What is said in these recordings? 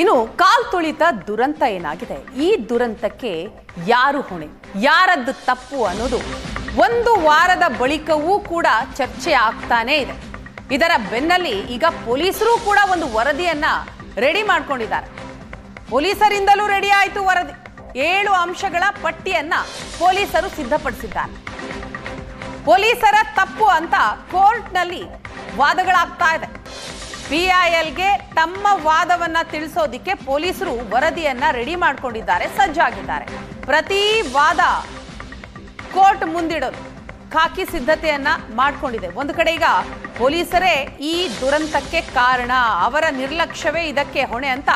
ಇನ್ನು ಕಾಲ್ ತುಳಿತ ದುರಂತ ಏನಾಗಿದೆ? ಈ ದುರಂತಕ್ಕೆ ಯಾರು ಹೊಣೆ? ಯಾರದ್ದು ತಪ್ಪು ಅನ್ನೋದು ಒಂದು ವಾರದ ಬಳಿಕವೂ ಕೂಡ ಚರ್ಚೆ ಆಗ್ತಾನೇ ಇದೆ. ಇದರ ಬೆನ್ನಲ್ಲಿ ಈಗ ಪೊಲೀಸರು ಕೂಡ ಒಂದು ವರದಿಯನ್ನ ರೆಡಿ ಮಾಡ್ಕೊಂಡಿದ್ದಾರೆ. ಪೊಲೀಸರಿಂದಲೂ ರೆಡಿ ಆಯಿತು ವರದಿ. ಏಳು ಅಂಶಗಳ ಪಟ್ಟಿಯನ್ನ ಪೊಲೀಸರು ಸಿದ್ಧಪಡಿಸಿದ್ದಾರೆ. ಪೊಲೀಸರ ತಪ್ಪು ಅಂತ ಕೋರ್ಟ್ನಲ್ಲಿ ವಾದಗಳಾಗ್ತಾ ಇದೆ. ಪಿಐಎಲ್ಗೆ ತಮ್ಮ ವಾದವನ್ನ ತಿಳಿಸೋದಿಕ್ಕೆ ಪೊಲೀಸರು ವರದಿಯನ್ನ ರೆಡಿ ಮಾಡಿಕೊಂಡಿದ್ದಾರೆ, ಸಜ್ಜಾಗಿದ್ದಾರೆ. ಪ್ರತಿ ವಾದ ಕೋರ್ಟ್ ಮುಂದಿಡೋದು, ಖಾಕಿ ಸಿದ್ಧತೆಯನ್ನ ಮಾಡಿಕೊಂಡಿದೆ. ಒಂದು ಕಡೆ ಈಗ ಪೊಲೀಸರೇ ಈ ದುರಂತಕ್ಕೆ ಕಾರಣ, ಅವರ ನಿರ್ಲಕ್ಷ್ಯವೇ ಇದಕ್ಕೆ ಹೊಣೆ ಅಂತ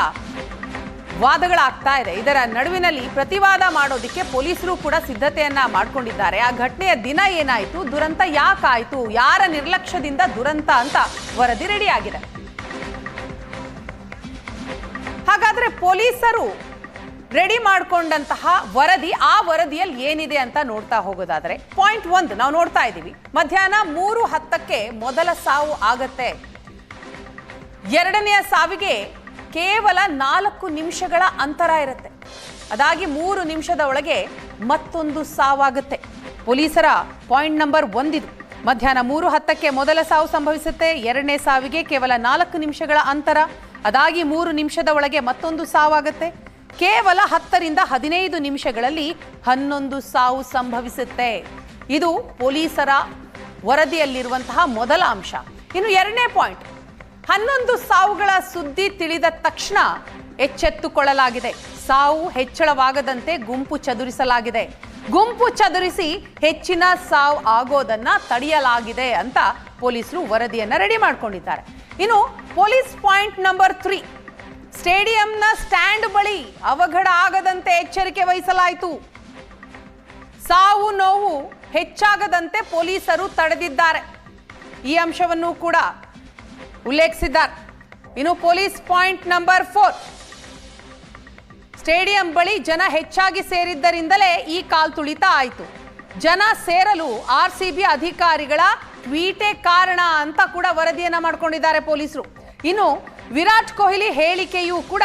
ವಾದಗಳಾಗ್ತಾ ಇದೆ. ಇದರ ನಡುವಿನಲ್ಲಿ ಪ್ರತಿವಾದ ಮಾಡೋದಿಕ್ಕೆ ಪೊಲೀಸರು ಕೂಡ ಸಿದ್ಧತೆಯನ್ನ ಮಾಡಿಕೊಂಡಿದ್ದಾರೆ. ಆ ಘಟನೆಯ ದಿನ ಏನಾಯಿತು, ದುರಂತ ಯಾಕಾಯಿತು, ಯಾರ ನಿರ್ಲಕ್ಷ್ಯದಿಂದ ದುರಂತ ಅಂತ ವರದಿ ರೆಡಿ ಆಗಿದೆ ಹಾಗಾದ್ರೆ ಪೊಲೀಸರು ರೆಡಿ ಮಾಡಿಕೊಂಡಂತಹ ವರದಿ, ಆ ವರದಿಯಲ್ಲಿ ಏನಿದೆ ಅಂತ ನೋಡ್ತಾ ಹೋಗೋದಾದ್ರೆ ಪಾಯಿಂಟ್ ಒಂದು ನಾವು ನೋಡ್ತಾ ಇದ್ದೀವಿ. ಮಧ್ಯಾಹ್ನ ಮೂರು ಹತ್ತಕ್ಕೆ ಮೊದಲ ಸಾವು ಆಗತ್ತೆ. ಎರಡನೆಯ ಸಾವಿಗೆ ಕೇವಲ ನಾಲ್ಕು ನಿಮಿಷಗಳ ಅಂತರ ಇರುತ್ತೆ. ಅದಾಗಿ ಮೂರು ನಿಮಿಷದ ಒಳಗೆ ಮತ್ತೊಂದು ಸಾವಾಗುತ್ತೆ. ಪೊಲೀಸರ ಪಾಯಿಂಟ್ ನಂಬರ್ ಒಂದಿದು. ಮಧ್ಯಾಹ್ನ ಮೂರು ಹತ್ತಕ್ಕೆ ಮೊದಲ ಸಾವು ಸಂಭವಿಸುತ್ತೆ, ಎರಡನೇ ಸಾವಿಗೆ ಕೇವಲ ನಾಲ್ಕು ನಿಮಿಷಗಳ ಅಂತರ. ಅದಾಗಿ ಮೂರು ನಿಮಿಷದ ಒಳಗೆ ಮತ್ತೊಂದು ಸಾವಾಗುತ್ತೆ. ಕೇವಲ ಹತ್ತರಿಂದ ಹದಿನೈದು ನಿಮಿಷಗಳಲ್ಲಿ ಹನ್ನೊಂದು ಸಾವು ಸಂಭವಿಸುತ್ತೆ. ಇದು ಪೊಲೀಸರ ವರದಿಯಲ್ಲಿರುವಂತಹ ಮೊದಲ ಅಂಶ. ಇನ್ನು ಎರಡನೇ ಪಾಯಿಂಟ್, ಹನ್ನೊಂದು ಸಾವುಗಳ ಸುದ್ದಿ ತಿಳಿದ ತಕ್ಷಣ ಎಚ್ಚೆತ್ತುಕೊಳ್ಳಲಾಗಿದೆ. ಸಾವು ಹೆಚ್ಚಳವಾಗದಂತೆ ಗುಂಪು ಚದುರಿಸಲಾಗಿದೆ. ಗುಂಪು ಚದುರಿಸಿ ಹೆಚ್ಚಿನ ಸಾವು ಆಗೋದನ್ನ ತಡೆಯಲಾಗಿದೆ ಅಂತ ಪೊಲೀಸರು ವರದಿಯನ್ನ ರೆಡಿ ಮಾಡ್ಕೊಂಡಿದ್ದಾರೆ. ಇನ್ನು ಪೊಲೀಸ್ ಪಾಯಿಂಟ್ ನಂಬರ್ ತ್ರೀ ಸ್ಟೇಡಿಯಂನ ಸ್ಟ್ಯಾಂಡ್ ಬಳಿ ಅವಘಡ ಆಗದಂತೆ ಎಚ್ಚರಿಕೆ ವಹಿಸಲಾಯಿತು. ಸಾವು ನೋವು ಹೆಚ್ಚಾಗದಂತೆ ಪೊಲೀಸರು ತಡೆದಿದ್ದಾರೆ. ಈ ಅಂಶವನ್ನು ಕೂಡ ಉಲ್ಲೇಖಿಸಿದ್ದಾರೆ. ಇನ್ನು police point number four stadium ಬಳಿ ಜನ ಹೆಚ್ಚಾಗಿ ಸೇರಿದ್ದರಿಂದಲೇ ಈ ಕಾಲ್ ತುಳಿತ ಆಯಿತು. ಜನ ಸೇರಲು ಆರ್ ಸಿ ಬಿ ಅಧಿಕಾರಿಗಳ ಟ್ವೀಟೇ ಕಾರಣ ಅಂತ ಕೂಡ ವರದಿಯನ್ನ ಮಾಡ್ಕೊಂಡಿದ್ದಾರೆ ಪೊಲೀಸರು. ಇನ್ನು ವಿರಾಟ್ ಕೊಹ್ಲಿ ಹೇಳಿಕೆಯೂ ಕೂಡ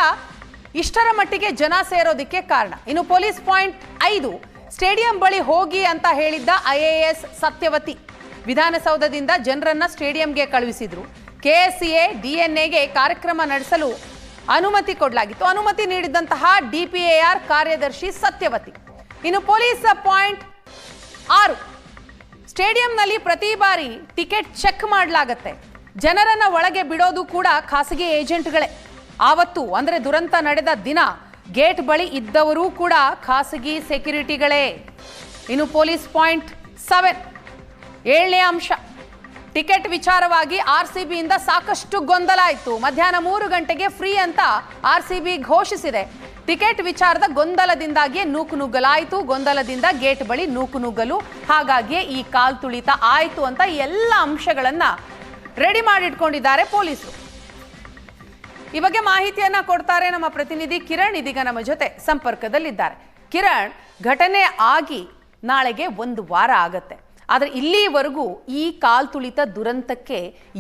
ಇಷ್ಟರ ಮಟ್ಟಿಗೆ ಜನ ಸೇರೋದಕ್ಕೆ ಕಾರಣ. ಇನ್ನು ಪೊಲೀಸ್ ಪಾಯಿಂಟ್ ಐದು, ಸ್ಟೇಡಿಯಂ ಬಳಿ ಹೋಗಿ ಅಂತ ಹೇಳಿದ್ದ ಐಎಎಸ್ ಸತ್ಯವತಿ. ವಿಧಾನಸೌಧದಿಂದ ಜನರನ್ನ ಸ್ಟೇಡಿಯಂಗೆ ಕಳುಹಿಸಿದ್ರು. ಕೆಎಸ್ಸಿಎ ಡಿಎನ್ಎಗೆ ಕಾರ್ಯಕ್ರಮ ನಡೆಸಲು ಅನುಮತಿ ಕೊಡಲಾಗಿತ್ತು. ಅನುಮತಿ ನೀಡಿದಂತಹ ಡಿಪಿಎಆರ್ ಕಾರ್ಯದರ್ಶಿ ಸತ್ಯವತಿ. ಇನ್ನು ಪೊಲೀಸ್ ಪಾಯಿಂಟ್ ಆರು ಸ್ಟೇಡಿಯಂನಲ್ಲಿ ಪ್ರತಿ ಬಾರಿ ಟಿಕೆಟ್ ಚೆಕ್ ಮಾಡಲಾಗತ್ತೆ. ಜನರನ್ನ ಒಳಗೆ ಬಿಡೋದು ಕೂಡ ಖಾಸಗಿ ಏಜೆಂಟ್ಗಳೇ. ಆವತ್ತು, ಅಂದ್ರೆ ದುರಂತ ನಡೆದ ದಿನ, ಗೇಟ್ ಬಳಿ ಇದ್ದವರೂ ಕೂಡ ಖಾಸಗಿ ಸೆಕ್ಯುರಿಟಿಗಳೇ. ಇನ್ನು ಪೊಲೀಸ್ ಪಾಯಿಂಟ್ ಸೆವೆನ್, ಏಳನೇ ಅಂಶ. ಟಿಕೆಟ್ ವಿಚಾರವಾಗಿ ಆರ್ ಸಿ ಬಿಯಿಂದ ಸಾಕಷ್ಟು ಗೊಂದಲ ಆಯಿತು. ಮಧ್ಯಾಹ್ನ ಮೂರು ಗಂಟೆಗೆ ಫ್ರೀ ಅಂತ ಆರ್ ಸಿ ಬಿ ಘೋಷಿಸಿದೆ. ಟಿಕೆಟ್ ವಿಚಾರದ ಗೊಂದಲದಿಂದಾಗಿಯೇ ನೂಕು ನುಗ್ಗಲಾಯಿತು ಗೊಂದಲದಿಂದ ಗೇಟ್ ಬಳಿ ನೂಕು ನುಗ್ಗಲು ಹಾಗಾಗಿಯೇ ಈ ಕಾಲ್ ತುಳಿತ ಆಯಿತು ಅಂತ ಎಲ್ಲ ಅಂಶಗಳನ್ನ ರೆಡಿ ಮಾಡಿಟ್ಕೊಂಡಿದ್ದಾರೆ ಪೊಲೀಸರು. ಈ ಬಗ್ಗೆ ಮಾಹಿತಿಯನ್ನ ಕೊಡ್ತಾರೆ ನಮ್ಮ ಪ್ರತಿನಿಧಿ ಕಿರಣ್ ಇದೀಗ ನಮ್ಮ ಜೊತೆ ಸಂಪರ್ಕದಲ್ಲಿದ್ದಾರೆ. ಕಿರಣ್, ಘಟನೆ ಆಗಿ ನಾಳೆಗೆ ಒಂದು ವಾರ ಆಗತ್ತೆ. ಆದ್ರೆ ಇಲ್ಲಿವರೆಗೂ ಈ ಕಾಲ್ ತುಳಿತ ದುರಂತಕ್ಕೆ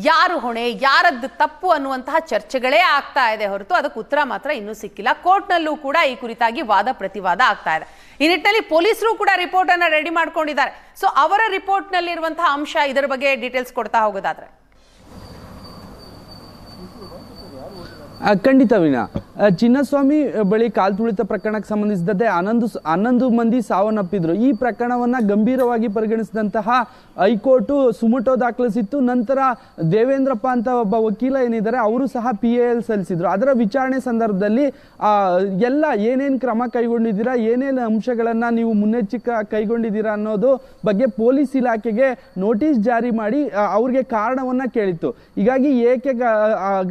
ಯಾರು ಹೊಣೆ, ಯಾರದ್ದು ತಪ್ಪು ಅನ್ನುವಂತಹ ಚರ್ಚೆಗಳೇ ಆಗ್ತಾ ಇದೆ ಹೊರತು ಅದಕ್ಕೆ ಉತ್ತರ ಮಾತ್ರ ಇನ್ನೂ ಸಿಕ್ಕಿಲ್ಲ. ಕೋರ್ಟ್ನಲ್ಲೂ ಕೂಡ ಈ ಕುರಿತಾಗಿ ವಾದ ಪ್ರತಿವಾದ ಆಗ್ತಾ ಇದೆ. ಈ ನಿಟ್ಟಿನಲ್ಲಿ ಪೊಲೀಸರು ಕೂಡ ರಿಪೋರ್ಟ್ ಅನ್ನ ರೆಡಿ ಮಾಡ್ಕೊಂಡಿದ್ದಾರೆ. ಸೊ ಅವರ ರಿಪೋರ್ಟ್ನಲ್ಲಿರುವಂತಹ ಅಂಶ ಇದರ ಬಗ್ಗೆ ಡೀಟೇಲ್ಸ್ ಕೊಡ್ತಾ ಹೋಗೋದಾದ್ರೆ. ಖಂಡಿತ ವೀಣಾ. ಚಿನ್ನಸ್ವಾಮಿ ಬಳಿ ಕಾಲ್ ತುಳಿತ ಪ್ರಕರಣಕ್ಕೆ ಸಂಬಂಧಿಸಿದಂತೆ ಹನ್ನೊಂದು ಹನ್ನೊಂದು ಮಂದಿ ಸಾವನ್ನಪ್ಪಿದ್ರು. ಈ ಪ್ರಕರಣವನ್ನ ಗಂಭೀರವಾಗಿ ಪರಿಗಣಿಸಿದಂತಹ ಹೈಕೋರ್ಟು ಸುಮಟೋ ದಾಖಲಿಸಿತ್ತು. ನಂತರ ದೇವೇಂದ್ರಪ್ಪ ಅಂತ ಒಬ್ಬ ವಕೀಲ ಏನಿದ್ದಾರೆ, ಅವರು ಸಹ ಪಿ ಎ ಎಲ್ ಸಲ್ಲಿಸಿದ್ರು. ಅದರ ವಿಚಾರಣೆ ಸಂದರ್ಭದಲ್ಲಿ ಎಲ್ಲ ಏನೇನು ಕ್ರಮ ಕೈಗೊಂಡಿದ್ದೀರಾ, ಏನೇನು ಅಂಶಗಳನ್ನ ನೀವು ಮುನ್ನೆಚ್ಚರಿಕೆ ಕೈಗೊಂಡಿದ್ದೀರಾ ಅನ್ನೋದು ಬಗ್ಗೆ ಪೊಲೀಸ್ ಇಲಾಖೆಗೆ ನೋಟಿಸ್ ಜಾರಿ ಮಾಡಿ ಅವ್ರಿಗೆ ಕಾರಣವನ್ನ ಕೇಳಿತ್ತು. ಹೀಗಾಗಿ ಏಕೆ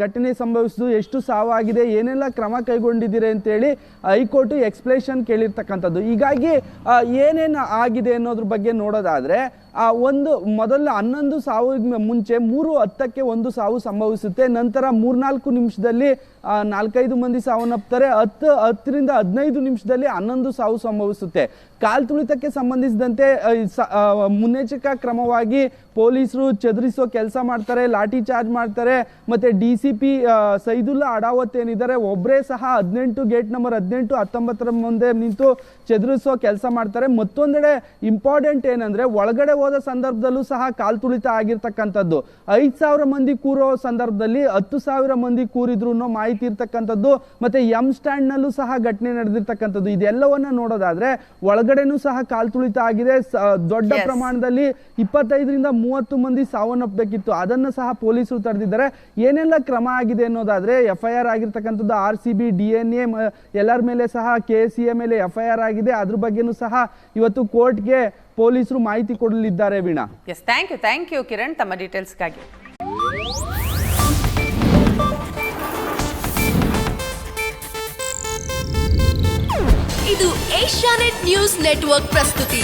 ಘಟನೆ ಸಂಭವಿಸಿತು ಎಷ್ಟು ಸಾವಾಗಿದೆ, ಏನೆಲ್ಲ ಕ್ರಮ ಕೈಗೊಂಡಿದ್ದೀರಿ ಅಂತೇಳಿ ಹೈಕೋರ್ಟು ಎಕ್ಸ್ಪ್ಲೇಷನ್ ಕೇಳಿರ್ತಕ್ಕಂಥದ್ದು. ಹೀಗಾಗಿ ಏನೇನು ಆಗಿದೆ ಅನ್ನೋದ್ರ ಬಗ್ಗೆ ನೋಡೋದಾದ್ರೆ ಆ ಒಂದು ಮೊದಲ ಹನ್ನೊಂದು ಸಾವಿರ ಮುಂಚೆ ಮೂರು ಹತ್ತಕ್ಕೆ ಒಂದು ಸಾವು ಸಂಭವಿಸುತ್ತೆ. ನಂತರ ಮೂರ್ನಾಲ್ಕು ನಿಮಿಷದಲ್ಲಿ ನಾಲ್ಕೈದು ಮಂದಿ ಸಾವನ್ನಪ್ತಾರೆ ಹತ್ತು, ಹತ್ತರಿಂದ ಹದಿನೈದು ನಿಮಿಷದಲ್ಲಿ ಹನ್ನೊಂದು ಸಾವು ಸಂಭವಿಸುತ್ತೆ. ಕಾಲ್ ತುಳಿತಕ್ಕೆ ಸಂಬಂಧಿಸಿದಂತೆ ಮುನ್ನೆಚ್ಚರಿಕಾ ಕ್ರಮವಾಗಿ ಪೊಲೀಸರು ಚದುರಿಸೋ ಕೆಲಸ ಮಾಡ್ತಾರೆ, ಲಾಠಿ ಚಾರ್ಜ್ ಮಾಡ್ತಾರೆ, ಮತ್ತೆ D C P Saidulla Adavat ಏನಿದ್ದಾರೆ ಒಬ್ಬರೇ ಸಹ ಹದಿನೆಂಟು, ಗೇಟ್ ನಂಬರ್ ಹದಿನೆಂಟು, ಹತ್ತೊಂಬತ್ತರ ಮುಂದೆ ನಿಂತು ಚದುರಿಸೋ ಕೆಲಸ ಮಾಡ್ತಾರೆ. ಮತ್ತೊಂದೆಡೆ ಇಂಪಾರ್ಟೆಂಟ್ ಏನಂದ್ರೆ, ಒಳಗಡೆ ಹೋದ ಸಂದರ್ಭದಲ್ಲೂ ಸಹ ಕಾಲ್ ತುಳಿತ ಆಗಿರ್ತಕ್ಕಂಥದ್ದು. ಐದು ಸಾವಿರ ಮಂದಿ ಕೂರೋ ಸಂದರ್ಭದಲ್ಲಿ ಹತ್ತು ಸಾವಿರ ಮಂದಿ ಕೂರಿದ್ರು ಅನ್ನೋ ಮಾಹಿತಿ ಇರ್ತಕ್ಕಂಥದ್ದು ಮತ್ತೆ ಎಂ ಸ್ಟ್ಯಾಂಡ್ ನಲ್ಲೂ ಸಹ ಘಟನೆ ನಡೆದಿರ್ತಕ್ಕಂಥದ್ದು. ಇದೆಲ್ಲವನ್ನ ನೋಡೋದಾದ್ರೆ ಒಳಗಡೆನೂ ಸಹ ಕಾಲ್ ತುಳಿತ ಆಗಿದೆ. ದೊಡ್ಡ. ಪ್ರಮಾಣದಲ್ಲಿ ಇಪ್ಪತ್ತೈದರಿಂದ ಮೂವತ್ತು ಮಂದಿ ಸಾವನ್ನಪ್ಪಬೇಕಿತ್ತು. ಅದನ್ನು ಸಹ ಪೊಲೀಸರು ತಡೆದಿದ್ದಾರೆ. ಏನೆಲ್ಲ ಕ್ರಮ ಆಗಿದೆ ಅನ್ನೋದಾದ್ರೆ ಎಫ್ ಐ ಆರ್ ಆಗಿರ್ತಕ್ಕಂಥದ್ದು R C B D N A ಎಲ್ಲರ ಮೇಲೆ ಸಹ ಕೆ ಸಿ ಎ ಮೇಲೆ ಎಫ್ ಐ ಆರ್ ಆಗಿದೆ. ಅದ್ರ ಬಗ್ಗೆನೂ ಸಹ ಇವತ್ತು ಕೋರ್ಟ್ಗೆ ಪೊಲೀಸರು ಮಾಹಿತಿ ಕೊಡಲಿದ್ದಾರೆ Veena. Yes thank you thank you Kiran ತಮ್ಮ ಡೀಟೇಲ್ಸ್ಗಾಗಿ ಇದು ಏಷ್ಯಾನೆಟ್ ನ್ಯೂಸ್ ನೆಟ್ವರ್ಕ್ ಪ್ರಸ್ತುತಿ.